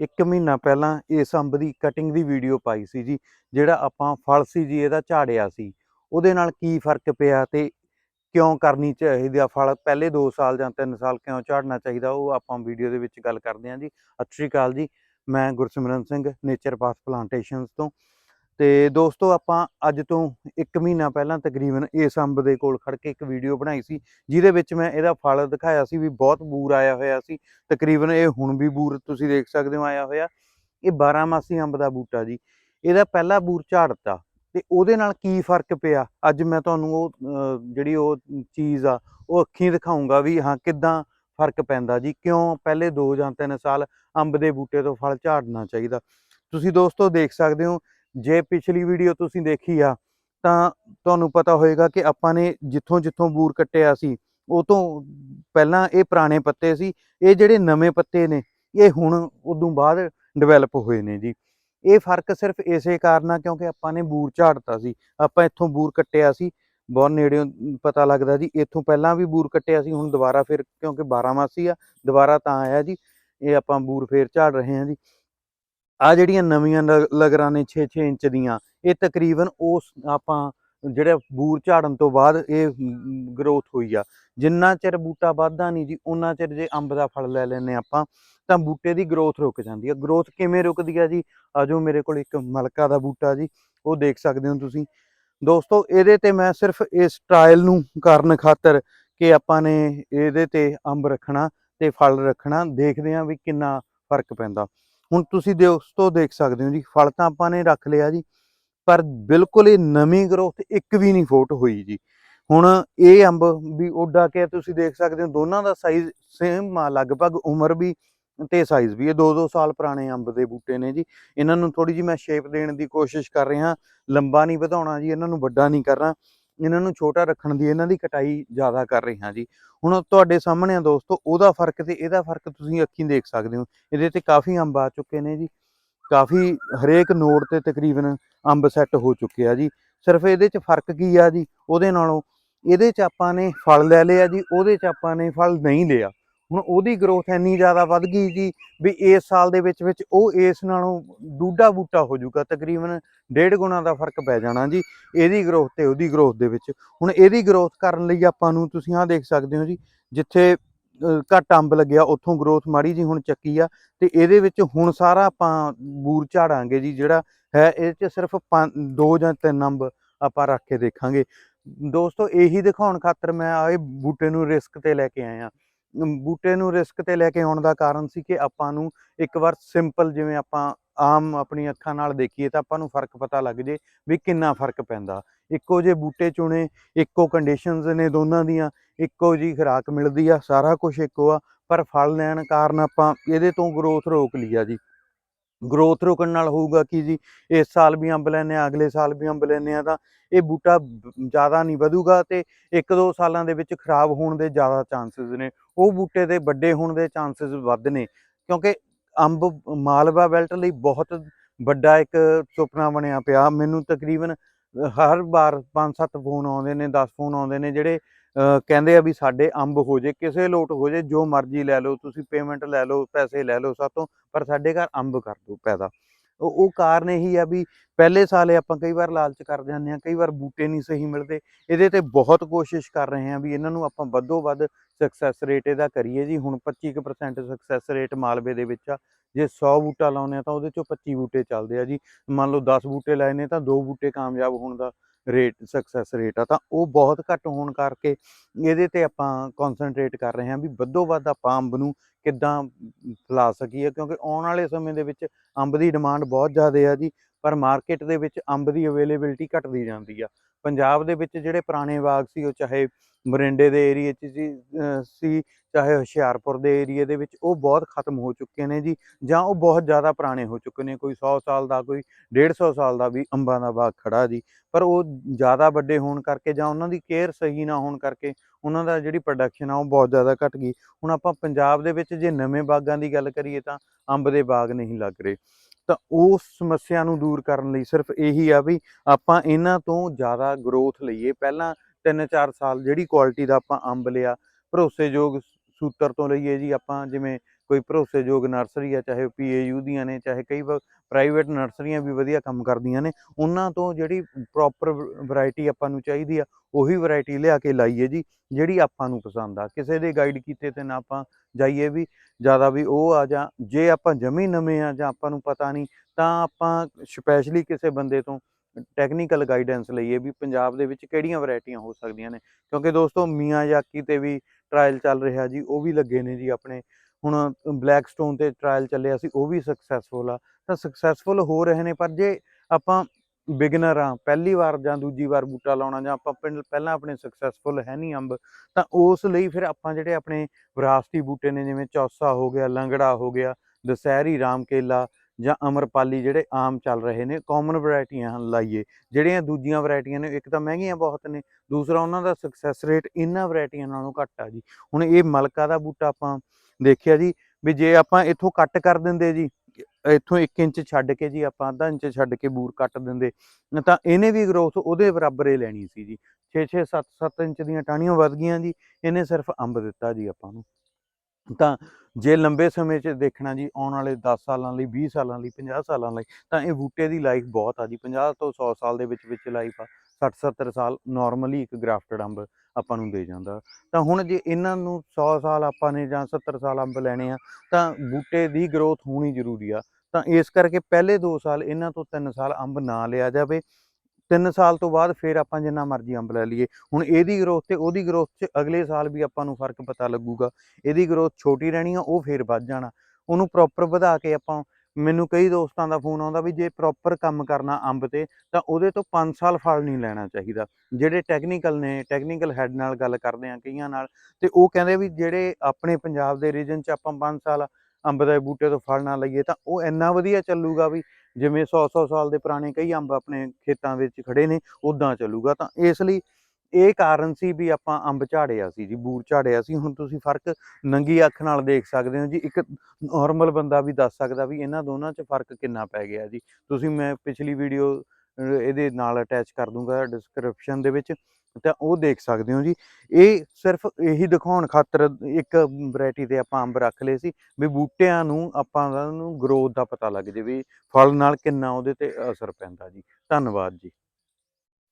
ਇੱਕ ਮਹੀਨਾ ਪਹਿਲਾਂ ਇਸ ਅੰਬ ਦੀ ਕਟਿੰਗ ਦੀ ਵੀਡੀਓ ਪਾਈ ਸੀ ਜੀ, ਜਿਹੜਾ ਆਪਾਂ ਫਲ ਸੀ ਜੀ, ਇਹਦਾ ਝਾੜਿਆ ਸੀ। ਉਹਦੇ ਨਾਲ ਕੀ ਫ਼ਰਕ ਪਿਆ ਤੇ ਕਿਉਂ ਕਰਨੀ ਚਾਹੀਦੀ ਆ ਫਲ? ਪਹਿਲੇ 2 ਸਾਲ ਜਾਂ 3 ਸਾਲ ਕਿਉਂ ਝਾੜਨਾ ਚਾਹੀਦਾ? ਉਹ ਆਪਾਂ ਵੀਡੀਓ ਦੇ ਵਿੱਚ ਗੱਲ ਕਰਦੇ ਹਾਂ ਜੀ। ਸਤਿ ਸ਼੍ਰੀ ਅਕਾਲ ਜੀ। ਮੈਂ Gursimran Singh Nature Pass Plantations ਤੋਂ। ਤੇ ਦੋਸਤੋ, ਆਪਾਂ ਅੱਜ ਤੋਂ 1 ਮਹੀਨਾ ਪਹਿਲਾਂ ਤਕਰੀਬਨ ਇਸ ਅੰਬ ਦੇ ਕੋਲ ਖੜ ਕੇ ਇੱਕ ਵੀਡੀਓ ਬਣਾਈ ਸੀ, ਜਿਹਦੇ ਵਿੱਚ ਮੈਂ ਇਹਦਾ ਫਲ ਦਿਖਾਇਆ ਸੀ ਵੀ ਬਹੁਤ ਬੂਰ ਆਇਆ ਹੋਇਆ ਸੀ। ਤਕਰੀਬਨ ਇਹ ਹੁਣ ਵੀ ਬੂਰ ਤੁਸੀਂ ਦੇਖ ਸਕਦੇ ਹੋ ਆਇਆ ਹੋਇਆ। ਇਹ 12 ਮਾਸੀ ਅੰਬ ਦਾ ਬੂਟਾ ਜੀ। ਇਹਦਾ ਪਹਿਲਾ ਬੂਰ ਝਾੜਤਾ ਤੇ ਉਹਦੇ ਨਾਲ ਕੀ ਫ਼ਰਕ ਪਿਆ? ਅੱਜ ਮੈਂ ਤੁਹਾਨੂੰ ਉਹ ਜਿਹੜੀ ਉਹ ਚੀਜ਼ ਆ, ਉਹ ਅੱਖੀਂ ਦਿਖਾਉਂਗਾ ਵੀ ਹਾਂ ਕਿੱਦਾਂ ਫ਼ਰਕ ਪੈਂਦਾ ਜੀ। ਕਿਉਂ ਪਹਿਲੇ 2 ਜਾਂ 3 ਸਾਲ ਅੰਬ ਦੇ ਬੂਟੇ ਤੋਂ ਫਲ ਝਾੜਨਾ ਚਾਹੀਦਾ? ਤੁਸੀਂ ਦੋਸਤੋ ਦੇਖ ਸਕਦੇ ਹੋ ਜੇ ਪਿਛਲੀ ਵੀਡੀਓ ਤੁਸੀਂ ਦੇਖੀ ਆ, ਤਾਂ ਤੁਹਾਨੂੰ ਪਤਾ ਹੋਏਗਾ ਕਿ ਆਪਾਂ ਨੇ ਜਿੱਥੋਂ ਜਿੱਥੋਂ ਬੂਰ ਕੱਟਿਆ ਸੀ, ਉਹ ਤੋਂ ਪਹਿਲਾਂ ਇਹ ਪੁਰਾਣੇ ਪੱਤੇ ਸੀ, ਇਹ ਜਿਹੜੇ ਨਵੇਂ ਪੱਤੇ ਨੇ, ਇਹ ਹੁਣ ਉਦੋਂ ਬਾਅਦ ਡਿਵੈਲਪ ਹੋਏ ਨੇ ਜੀ। ਇਹ ਫ਼ਰਕ ਸਿਰਫ ਇਸੇ ਕਾਰਨ ਆ, ਕਿਉਂਕਿ ਆਪਾਂ ਨੇ ਬੂਰ ਝਾੜਤਾ ਸੀ, ਆਪਾਂ ਇੱਥੋਂ ਬੂਰ ਕੱਟਿਆ ਸੀ, ਬਹੁਤ ਨੇੜਿਓਂ ਪਤਾ ਲੱਗਦਾ ਜੀ, ਇੱਥੋਂ ਪਹਿਲਾਂ ਵੀ ਬੂਰ ਕੱਟਿਆ ਸੀ, ਹੁਣ ਦੁਬਾਰਾ ਫਿਰ ਕਿਉਂਕਿ 12 ਮਾਸੀ ਆ, ਦੁਬਾਰਾ ਤਾਂ ਆਇਆ ਜੀ, ਇਹ ਆਪਾਂ ਬੂਰ ਫੇਰ ਝਾੜ ਰਹੇ ਹਾਂ ਜੀ। ਆ ਜਿਹੜੀਆਂ ਨਵੀਆਂ ਲ- ਲਗਰਾਂ ਨੇ 6-6 ਇੰਚ ਦੀਆਂ, ਇਹ ਤਕਰੀਬਨ ਉਸ ਆਪਾਂ ਜਿਹੜੇ ਬੂਰ ਝਾੜਨ ਤੋਂ ਬਾਅਦ ਇਹ ਗਰੋਥ ਹੋਈ ਆ। ਜਿੰਨਾ ਚਿਰ ਬੂਟਾ ਵੱਧਦਾ ਨਹੀਂ ਜੀ ਉਹਨਾਂ ਚਿਰ ਜੇ ਅੰਬ ਦਾ ਫਲ ਲੈ ਲੈਨੇ ਆਪਾਂ, ਤਾਂ ਬੂਟੇ ਦੀ ਗਰੋਥ ਰੁਕ ਜਾਂਦੀ ਆ। ਗਰੋਥ ਕਿਵੇਂ ਰੁਕਦੀ ਆ ਜੀ? ਆਜੋ ਮੇਰੇ ਕੋਲ ਇੱਕ ਮਲਕਾ ਦਾ ਬੂਟਾ ਜੀ, ਉਹ ਦੇਖ ਸਕਦੇ ਹੋ ਤੁਸੀਂ। ਦੋਸਤੋ, ਇਹਦੇ ਤੇ ਮੈਂ ਸਿਰਫ ਇਸ ਟ੍ਰਾਇਲ ਨੂੰ ਕਰਨ ਖਾਤਰ ਕਿ ਆਪਾਂ ਨੇ ਇਹਦੇ ਤੇ ਅੰਬ ਰੱਖਣਾ ਤੇ ਫਲ ਰੱਖਣਾ, ਦੇਖਦੇ ਹਾਂ ਵੀ ਕਿੰਨਾ ਫ਼ਰਕ ਪੈਂਦਾ। ਹੁਣ ਤੁਸੀਂ ਦੋਸਤੋ ਦੇਖ ਸਕਦੇ ਹੋ ਜੀ, ਫਲ ਤਾਂ ਆਪਾਂ ਨੇ ਰੱਖ ਲਿਆ ਜੀ, ਪਰ ਬਿਲਕੁਲ ਇਹ ਨਵੀਂ ਗਰੋਥ ਇੱਕ ਵੀ ਨਹੀਂ ਫੋਟ ਹੋਈ ਜੀ। ਹੁਣ ਇਹ ਅੰਬ ਵੀ ਉੱਡਾ ਕੇ ਤੁਸੀਂ ਦੇਖ ਸਕਦੇ ਹੋ, ਦੋਨਾਂ ਦਾ ਸਾਈਜ਼ ਸੇਮ ਆ, ਲਗਭਗ ਉਮਰ ਵੀ ਤੇ ਸਾਈਜ਼ ਵੀ ਇਹ 2-2 ਸਾਲ ਪੁਰਾਣੇ ਅੰਬ ਦੇ ਬੂਟੇ ਨੇ ਜੀ। ਇਹਨਾਂ ਨੂੰ ਥੋੜੀ ਜਿਹੀ ਮੈਂ ਸ਼ੇਪ ਦੇਣ ਦੀ ਕੋਸ਼ਿਸ਼ ਕਰ ਰਿਹਾ, ਲੰਬਾ ਨਹੀਂ ਵਧਾਉਣਾ ਜੀ, ਇਹਨਾਂ ਨੂੰ ਵੱਡਾ ਨਹੀਂ ਕਰਨਾ। ਇਹਨਾਂ ਨੂੰ ਛੋਟਾ ਰੱਖਣ ਦੀ ਇਹਨਾਂ ਦੀ ਕਟਾਈ ਜ਼ਿਆਦਾ ਕਰ ਰਹੇ ਹਾਂ ਜੀ। ਹੁਣ ਤੁਹਾਡੇ ਸਾਹਮਣੇ ਆ ਦੋਸਤੋ, ਉਹਦਾ ਫ਼ਰਕ ਤੇ ਇਹਦਾ ਫ਼ਰਕ ਤੁਸੀਂ ਅੱਖੀਂ ਦੇਖ ਸਕਦੇ ਹੋ। ਇਹਦੇ ਤੇ ਕਾਫੀ ਅੰਬ ਆ ਚੁੱਕੇ ਨੇ ਜੀ। ਕਾਫੀ ਹਰੇਕ ਨੋਡ ਤੇ ਤਕਰੀਬਨ ਅੰਬ ਸੈੱਟ ਹੋ ਚੁੱਕੇ ਆ ਜੀ। ਸਿਰਫ ਇਹਦੇ ਚ ਫ਼ਰਕ ਕੀ ਆ ਜੀ? ਉਹਦੇ ਨਾਲੋਂ ਇਹਦੇ ਚ ਆਪਾਂ ਨੇ ਫਲ ਲੈ ਲਿਆ ਜੀ, ਉਹਦੇ ਚ ਆਪਾਂ ਨੇ ਫਲ ਨਹੀਂ ਲਿਆ। ਹੁਣ ਉਹਦੀ ਗਰੋਥ ਇੰਨੀ ਜ਼ਿਆਦਾ ਵੱਧ ਗਈ ਜੀ ਵੀ ਇਸ ਸਾਲ ਦੇ ਵਿੱਚ ਵਿੱਚ ਉਹ ਇਸ ਨਾਲੋਂ ਡੂਡਾ ਬੂਟਾ ਹੋ ਜਾਊਗਾ, ਤਕਰੀਬਨ ਡੇਢ ਗੁਣਾ ਦਾ ਫ਼ਰਕ ਪੈ ਜਾਣਾ ਜੀ ਇਹਦੀ ਗਰੋਥ ਤੇ ਉਹਦੀ ਗਰੋਥ ਦੇ ਵਿੱਚ। ਹੁਣ ਇਹਦੀ ਗਰੋਥ ਕਰਨ ਲਈ ਆਪਾਂ ਨੂੰ ਤੁਸੀਂ ਆਹ ਦੇਖ ਸਕਦੇ ਹੋ ਜੀ, ਜਿੱਥੇ ਘੱਟ ਅੰਬ ਲੱਗਿਆ, ਉੱਥੋਂ ਗਰੋਥ ਮਾੜੀ ਜੀ ਹੁਣ ਚੱਕੀ ਆ ਤੇ ਇਹਦੇ ਵਿੱਚ ਹੁਣ ਸਾਰਾ ਆਪਾਂ ਬੂਰ ਝਾੜਾਂਗੇ ਜੀ, ਜਿਹੜਾ ਹੈ ਇਹ ਚ ਸਿਰਫ ਪੰਜ- ਦੋ ਜਾਂ ਤਿੰਨ ਅੰਬ ਆਪਾਂ ਰੱਖ ਕੇ ਦੇਖਾਂਗੇ। ਦੋਸਤੋ ਇਹੀ ਦਿਖਾਉਣ ਖਾਤਰ ਮੈਂ ਆਏ ਬੂਟੇ ਨੂੰ ਰਿਸਕ ਤੇ ਲੈ ਕੇ ਆਇਆ। ਬੂਟੇ ਨੂੰ ਰਿਸਕ ਤੇ ਲੈ ਕੇ ਆਉਣ ਦਾ ਕਾਰਨ ਸੀ ਕਿ ਆਪਾਂ ਨੂੰ ਇੱਕ ਵਾਰ ਸਿੰਪਲ ਜਿਵੇਂ ਆਪਾਂ ਆਮ ਆਪਣੀ ਅੱਖਾਂ ਨਾਲ ਦੇਖੀਏ ਤਾਂ ਆਪਾਂ ਨੂੰ ਫ਼ਰਕ ਪਤਾ ਲੱਗ ਜੇ ਵੀ ਕਿੰਨਾ ਫ਼ਰਕ ਪੈਂਦਾ। ਇੱਕੋ ਜੇ ਬੂਟੇ ਚੁਣੇ, ਇੱਕੋ ਕੰਡੀਸ਼ਨਸ ਨੇ ਦੋਨਾਂ ਦੀਆਂ, ਇੱਕੋ ਜੀ ਖੁਰਾਕ ਮਿਲਦੀ ਆ, ਸਾਰਾ ਕੁਝ ਇੱਕੋ ਆ, ਪਰ ਫਲ ਲੈਣ ਕਾਰਨ ਆਪਾਂ ਇਹਦੇ ਤੋਂ ਗਰੋਥ ਰੋਕ ਲਈ ਆ ਜੀ। ਗਰੋਥ ਰੁਕਣ ਨਾਲ ਹੋਊਗਾ ਕਿ ਜੀ? ਇਸ ਸਾਲ ਵੀ ਅੰਬ ਲੈਣੇ ਆ ਅਗਲੇ ਸਾਲ ਵੀ ਅੰਬ ਲੈਣੇ ਆ ਤਾਂ ਇਹ ਬੂਟਾ ਜ਼ਿਆਦਾ ਨਹੀਂ ਵਧੂਗਾ ਤੇ ਇੱਕ ਦੋ ਸਾਲਾਂ ਦੇ ਵਿੱਚ ਖਰਾਬ ਹੋਣ ਦੇ ਜ਼ਿਆਦਾ ਚਾਂਸਸ ਨੇ। ਉਹ ਬੂਟੇ ਦੇ ਵੱਡੇ ਹੋਣ ਦੇ ਚਾਂਸਸ ਵੱਧ ਨੇ ਕਿਉਂਕਿ ਅੰਬ ਮਾਲਵਾ ਬੈਲਟ ਲਈ ਬਹੁਤ ਵੱਡਾ ਇੱਕ ਸੁਪਨਾ ਬਣਿਆ ਪਿਆ। ਮੈਨੂੰ ਤਕਰੀਬਨ ਹਰ ਵਾਰ 5-7 ਫੋਨ ਆਉਂਦੇ ਨੇ 10 ਫੋਨ ਆਉਂਦੇ ਨੇ ਜਿਹੜੇ ਕਹਿੰਦੇ ਆ ਵੀ ਸਾਡੇ ਅੰਬ ਹੋ ਜੇ, ਕਿਸੇ ਲੋਟ ਹੋ ਜੇ, ਜੋ ਮਰਜ਼ੀ ਲੈ ਲਓ, ਤੁਸੀਂ ਪੇਮੈਂਟ ਲੈ ਲਓ, ਪੈਸੇ ਲੈ ਲਓ ਸਾਤੋਂ, ਪਰ ਸਾਡੇ ਘਰ ਅੰਬ ਕਰ ਦਿਓ ਪੈਦਾ। ਉਹ ਕਾਰਨ ਇਹੀ ਆ ਵੀ ਪਹਿਲੇ ਸਾਲੇ ਆਪਾਂ ਕਈ ਵਾਰ ਲਾਲਚ ਕਰ ਜਾਂਦੇ ਆ ਕਈ ਵਾਰ ਬੂਟੇ ਨਹੀਂ ਸਹੀ ਮਿਲਦੇ। ਇਹਦੇ ਤੇ ਬਹੁਤ ਕੋਸ਼ਿਸ਼ ਕਰ ਰਹੇ ਆ ਵੀ ਇਹਨਾਂ ਨੂੰ ਆਪਾਂ ਵੱਧੋ ਵੱਧ ਸਕਸੈਸ ਰੇਟ ਇਹਦਾ ਕਰੀਏ ਜੀ। ਹੁਣ 25% ਸਕਸੈਸ ਰੇਟ ਮਾਲਵੇ ਦੇ ਵਿੱਚ ਆ। ਜੇ 100 ਬੂਟਾ ਲਾਉਂਦੇ ਆ ਤਾਂ ਉਹਦੇ ਚੋਂ 25 ਬੂਟੇ ਚੱਲਦੇ ਆ ਜੀ। ਮੰਨ ਲਓ 10 ਬੂਟੇ ਲਾਏ ਨੇ ਤਾਂ 2 ਬੂਟੇ ਕਾਮਯਾਬ ਹੋਣ ਦਾ ਰੇਟ ਸਕਸੈਸ ਰੇਟ ਆ ਤਾਂ ਉਹ ਬਹੁਤ ਘੱਟ ਹੋਣ ਕਰਕੇ ਇਹਦੇ ਤੇ ਆਪਾਂ ਕਨਸੈਂਟਰੇਟ ਕਰ ਰਹੇ ਹਾਂ ਵੀ ਵੱਧੋ ਵੱਧ ਆਪਾਂ ਅੰਬ ਨੂੰ ਕਿੱਦਾਂ ਫਲਾ ਸਕੀਏ ਕਿਉਂਕਿ ਆਉਣ ਵਾਲੇ ਸਮੇਂ ਦੇ ਵਿੱਚ ਅੰਬ ਦੀ ਡਿਮਾਂਡ ਬਹੁਤ ਜ਼ਿਆਦਾ ਆ ਜੀ। ਪਰ ਮਾਰਕੀਟ ਦੇ ਵਿੱਚ ਅੰਬ ਦੀ ਅਵੇਲੇਬਿਲਟੀ ਘਟਦੀ ਜਾਂਦੀ ਆ। ਪੰਜਾਬ ਦੇ ਵਿੱਚ ਜਿਹੜੇ ਪੁਰਾਣੇ ਬਾਗ ਸੀ, ਉਹ ਚਾਹੇ ਮਰਿੰਡੇ ਦੇ ਏਰੀਏ 'ਚ ਸੀ ਸੀ, ਚਾਹੇ ਹੁਸ਼ਿਆਰਪੁਰ ਦੇ ਏਰੀਏ ਦੇ ਵਿੱਚ, ਉਹ ਬਹੁਤ ਖਤਮ ਹੋ ਚੁੱਕੇ ਨੇ ਜੀ, ਜਾਂ ਉਹ ਬਹੁਤ ਜ਼ਿਆਦਾ ਪੁਰਾਣੇ ਹੋ ਚੁੱਕੇ ਨੇ। ਕੋਈ 100 ਸਾਲ ਦਾ, ਕੋਈ 150 ਸਾਲ ਦਾ ਵੀ ਅੰਬਾਂ ਦਾ ਬਾਗ ਖੜਾ ਜੀ। ਪਰ ਉਹ ਜ਼ਿਆਦਾ ਵੱਡੇ ਹੋਣ ਕਰਕੇ ਜਾਂ ਉਹਨਾਂ ਦੀ ਕੇਅਰ ਸਹੀ ਨਾ ਹੋਣ ਕਰਕੇ ਉਹਨਾਂ ਦਾ ਜਿਹੜੀ ਪ੍ਰੋਡਕਸ਼ਨ ਆ, ਉਹ ਬਹੁਤ ਜ਼ਿਆਦਾ ਘਟ ਗਈ। ਹੁਣ ਆਪਾਂ ਪੰਜਾਬ ਦੇ ਵਿੱਚ ਜੇ ਨਵੇਂ ਬਾਗਾਂ ਦੀ ਗੱਲ ਕਰੀਏ ਤਾਂ ਅੰਬ ਦੇ ਬਾਗ ਨਹੀਂ ਲੱਗ ਰਹੇ। ਤਾਂ ਉਸ ਸਮੱਸਿਆ ਨੂੰ ਦੂਰ ਕਰਨ ਲਈ ਸਿਰਫ ਇਹੀ ਆ ਵੀ ਆਪਾਂ ਇਹਨਾਂ ਤੋਂ ਜ਼ਿਆਦਾ ਗਰੋਥ ਲਈਏ। ਪਹਿਲਾਂ 3-4 ਸਾਲ ਜਿਹੜੀ ਕੁਆਲਿਟੀ ਦਾ ਆਪਾਂ ਅੰਬ ਲਿਆ, ਭਰੋਸੇਯੋਗ ਸੂਤਰ ਤੋਂ ਲਈਏ ਜੀ ਆਪਾਂ, ਜਿਵੇਂ ਕੋਈ ਭਰੋਸੇਯੋਗ ਨਰਸਰੀ ਆ, ਚਾਹੇ ਪੀਏਯੂ ਦੀਆਂ ਨੇ, ਚਾਹੇ ਕਈ ਪ੍ਰਾਈਵੇਟ ਨਰਸਰੀਆਂ ਵੀ ਵਧੀਆ ਕੰਮ ਕਰਦੀਆਂ ਨੇ, ਉਹਨਾਂ ਤੋਂ ਜਿਹੜੀ ਪ੍ਰੋਪਰ ਵੈਰਾਈਟੀ ਆਪਾਂ ਨੂੰ ਚਾਹੀਦੀ ਆ, ਉਹੀ ਵੈਰਾਈਟੀ ਲਿਆ ਕੇ ਲਾਈਏ ਜੀ, ਜਿਹੜੀ ਆਪਾਂ ਨੂੰ ਪਸੰਦ ਆ। ਕਿਸੇ ਦੇ ਗਾਈਡ ਕੀਤੇ ਤੇ ਨਾ ਆਪਾਂ ਜਾਈਏ ਵੀ, ਜ਼ਿਆਦਾ ਵੀ ਉਹ ਆ ਜਾਂ ਜੇ ਆਪਾਂ ਜਮੀ ਨਵੇਂ ਆ ਜਾਂ ਆਪਾਂ ਨੂੰ ਪਤਾ ਨਹੀਂ, ਤਾਂ ਆਪਾਂ ਸਪੈਸ਼ਲੀ ਕਿਸੇ ਬੰਦੇ ਤੋਂ ਟੈਕਨੀਕਲ ਗਾਈਡੈਂਸ ਲਈਏ ਵੀ ਪੰਜਾਬ ਦੇ ਵਿੱਚ ਕਿਹੜੀਆਂ ਵੈਰਾਈਟੀਆਂ ਹੋ ਸਕਦੀਆਂ ਨੇ। ਕਿਉਂਕਿ ਦੋਸਤੋ ਮੀਆਂ ਯਾਕੀ ਤੇ ਵੀ ਟਰਾਇਲ ਚੱਲ ਰਿਹਾ ਜੀ, ਉਹ ਵੀ ਲੱਗੇ ਨੇ ਜੀ ਆਪਣੇ ਹੁਣ ਬਲੈਕ ਸਟੋਨ ਤੇ ਟਰਾਇਲ ਚੱਲਿਆ ਸੀ ਉਹ ਵੀ ਸਕਸੈਸਫੁਲ ਆ। ਤਾਂ ਸਕਸੈਸਫੁਲ ਹੋ ਰਹੇ ਨੇ, ਪਰ ਜੇ ਆਪਾਂ ਬਿਗਨਰ ਆ, ਪਹਿਲੀ ਵਾਰ ਜਾਂ ਦੂਜੀ ਵਾਰ ਬੂਟਾ ਲਾਉਣਾ, ਜਾਂ ਆਪਾਂ ਪਿੰਡ- ਪਹਿਲਾਂ ਆਪਣੇ ਸਕਸੈਸਫੁਲ ਹੈ ਨਹੀਂ ਅੰਬ, ਤਾਂ ਉਸ ਲਈ ਫਿਰ ਆਪਾਂ ਜਿਹੜੇ ਆਪਣੇ ਵਿਰਾਸਤੀ ਬੂਟੇ ਨੇ, ਜਿਵੇਂ ਚੌਸਾ ਹੋ ਗਿਆ, ਲੰਗੜਾ ਹੋ ਗਿਆ, ਦਸਹਿਰੀ ਰਾਮਕੇਲਾ ਜਾਂ ਅਮਰਪਾਲੀ, ਜਿਹੜੇ ਆਮ ਚੱਲ ਰਹੇ ਨੇ ਕਾਮਨ ਵੈਰਾਈਟੀਆਂ ਲਾਈਏ, ਜਿਹੜੀਆਂ ਦੂਜੀਆਂ ਵੈਰਾਈਟੀਆਂ ਨੇ, ਇੱਕ ਤਾਂ ਮਹਿੰਗੀਆਂ ਬਹੁਤ ਨੇ, ਦੂਸਰਾ ਉਹਨਾਂ ਦਾ ਸਕਸੈਸ ਰੇਟ ਇਹਨਾਂ ਵੈਰਾਈਟੀਆਂ ਨਾਲੋਂ ਘੱਟ ਆ ਜੀ। ਹੁਣ ਇਹ ਮਲਕਾ ਦਾ ਬੂਟਾ ਆਪਾਂ ਦੇਖਿਆ ਜੀ, ਵੀ ਜੇ ਆਪਾਂ ਇੱਥੋਂ ਕੱਟ ਕਰ ਦਿੰਦੇ ਜੀ, ਇੱਥੋਂ 1 ਇੰਚ ਛੱਡ ਕੇ ਜੀ, ਆਪਾਂ ਅੱਧਾ ਇੰਚ ਛੱਡ ਕੇ ਬੂਰ ਕੱਟ ਦਿੰਦੇ, ਤਾਂ ਇਹਨੇ ਵੀ ਗਰੋਥ ਉਹਦੇ ਬਰਾਬਰ ਹੀ ਲੈਣੀ ਸੀ ਜੀ। 6-6 7-7 ਇੰਚ ਦੀਆਂ ਟਾਹਣੀਆਂ ਵੱਧ ਗਈਆਂ ਜੀ, ਇਹਨੇ ਸਿਰਫ ਅੰਬ ਦਿੱਤਾ ਜੀ ਆਪਾਂ ਨੂੰ। ਤਾਂ ਜੇ ਲੰਬੇ ਸਮੇਂ 'ਚ ਦੇਖਣਾ ਜੀ, ਆਉਣ ਵਾਲੇ 10 ਸਾਲਾਂ ਲਈ 20 ਸਾਲਾਂ ਲਈ 50 ਸਾਲਾਂ ਲਈ, ਤਾਂ ਇਹ ਬੂਟੇ ਦੀ ਲਾਈਫ ਬਹੁਤ ਆ ਜੀ। 50 ਤੋਂ 100 ਸਾਲ ਦੇ ਵਿੱਚ ਵਿੱਚ ਲਾਈਫ ਆ 60 70 ਸਾਲ ਨਾਰਮਲੀ ਇੱਕ ਗ੍ਰਾਫਟਡ ਅੰਬ ਆਪਾਂ ਨੂੰ ਦੇ ਜਾਂਦਾ। ਤਾਂ ਹੁਣ ਜੇ ਇਹਨਾਂ ਨੂੰ 100 ਸਾਲ ਆਪਾਂ ਨੇ ਜਾਂ 70 ਸਾਲ ਅੰਬ ਲੈਣੇ ਆ, ਤਾਂ ਬੂਟੇ ਦੀ ਗਰੋਥ ਹੋਣੀ ਜ਼ਰੂਰੀ ਆ। ਤਾਂ ਇਸ ਕਰਕੇ ਪਹਿਲੇ 2 ਸਾਲ ਇਹਨਾਂ ਤੋਂ 3 ਸਾਲ ਅੰਬ ਨਾ ਲਿਆ ਜਾਵੇ। 3 ਸਾਲ ਤੋਂ ਬਾਅਦ ਫਿਰ ਆਪਾਂ ਜਿੰਨਾ ਮਰਜ਼ੀ ਅੰਬ ਲੈ ਲਈਏ। ਹੁਣ ਇਹਦੀ ਗਰੋਥ ਤੇ ਉਹਦੀ ਗਰੋਥ 'ਚ ਅਗਲੇ ਸਾਲ ਵੀ ਆਪਾਂ ਨੂੰ ਫ਼ਰਕ ਪਤਾ ਲੱਗੂਗਾ। ਇਹਦੀ ਗਰੋਥ ਛੋਟੀ ਰਹਿਣੀ ਆ, ਉਹ ਫਿਰ ਵੱਧ ਜਾਣਾ। ਉਹਨੂੰ ਪ੍ਰੋਪਰ ਵਧਾ ਕੇ ਆਪਾਂ ਮੈਨੂੰ ਕਈ ਦੋਸਤਾਂ ਦਾ ਫੋਨ ਆਉਂਦਾ ਵੀ ਜੇ ਪ੍ਰੋਪਰ ਕੰਮ ਕਰਨਾ ਅੰਬ ਤੇ, ਤਾਂ ਉਹਦੇ ਤੋਂ 5 ਸਾਲ ਫਲ ਨਹੀਂ ਲੈਣਾ ਚਾਹੀਦਾ। ਜਿਹੜੇ ਟੈਕਨੀਕਲ ਨੇ ਟੈਕਨੀਕਲ ਹੈਡ ਨਾਲ ਗੱਲ ਕਰਦੇ ਆ ਕਈਆਂ ਨਾਲ, ਤੇ ਉਹ ਕਹਿੰਦੇ ਵੀ ਜਿਹੜੇ ਆਪਣੇ ਪੰਜਾਬ ਦੇ ਰੀਜਨ 'ਚ ਆਪਾਂ 5 ਸਾਲ ਅੰਬ ਦੇ ਬੂਟੇ ਤੋਂ ਫਲ ਨਾ ਲਈਏ, ਤਾਂ ਉਹ ਇੰਨਾ ਵਧੀਆ ਚੱਲੂਗਾ ਵੀ ਜਿਵੇਂ 100-100 ਸਾਲ ਦੇ ਪੁਰਾਣੇ ਕਈ ਅੰਬ ਆਪਣੇ ਖੇਤਾਂ ਵਿੱਚ ਖੜੇ ਨੇ ਉਦਾਂ ਚੱਲੂਗਾ। ਤਾਂ ਇਸ ਲਈ ਇਹ ਕਾਰਨ ਸੀ ਵੀ ਆਪਾਂ ਅੰਬ ਝਾੜਿਆ ਸੀ ਜੀ, ਬੂਰ ਝਾੜਿਆ ਸੀ। ਹੁਣ ਤੁਸੀਂ ਫ਼ਰਕ ਨੰਗੀ ਅੱਖ ਨਾਲ ਦੇਖ ਸਕਦੇ ਹੋ ਜੀ। ਇੱਕ ਨਾਰਮਲ ਬੰਦਾ ਵੀ ਦੱਸ ਸਕਦਾ ਵੀ ਇਹਨਾਂ ਦੋਨਾਂ 'ਚ ਫ਼ਰਕ ਕਿੰਨਾ ਪੈ ਗਿਆ ਜੀ। ਤੁਸੀਂ ਮੈਂ ਪਿਛਲੀ ਵੀਡੀਓ ਇਹਦੇ ਨਾਲ ਅਟੈਚ ਕਰ ਦੂੰਗਾ ਡਿਸਕ੍ਰਿਪਸ਼ਨ ਦੇ ਵਿੱਚ। ਤਾਂ ਉਹ ਦੇਖ ਸਕਦੇ ਹੋ ਜੀ। ਇਹ ਸਿਰਫ ਇਹੀ ਦਿਖਾਉਣ ਖਾਤਰ ਇੱਕ ਵੈਰਾਈਟੀ ਤੇ ਆਪਾਂ ਅੰਬ ਰੱਖ ਲਏ ਸੀ ਵੀ ਬੂਟਿਆਂ ਨੂੰ, ਆਪਾਂ ਨੂੰ ਗਰੋਥ ਦਾ ਪਤਾ ਲੱਗ ਜੇ ਵੀ ਫਲ ਨਾਲ ਕਿੰਨਾ ਉਹਦੇ ਤੇ ਅਸਰ ਪੈਂਦਾ ਜੀ। ਧੰਨਵਾਦ ਜੀ।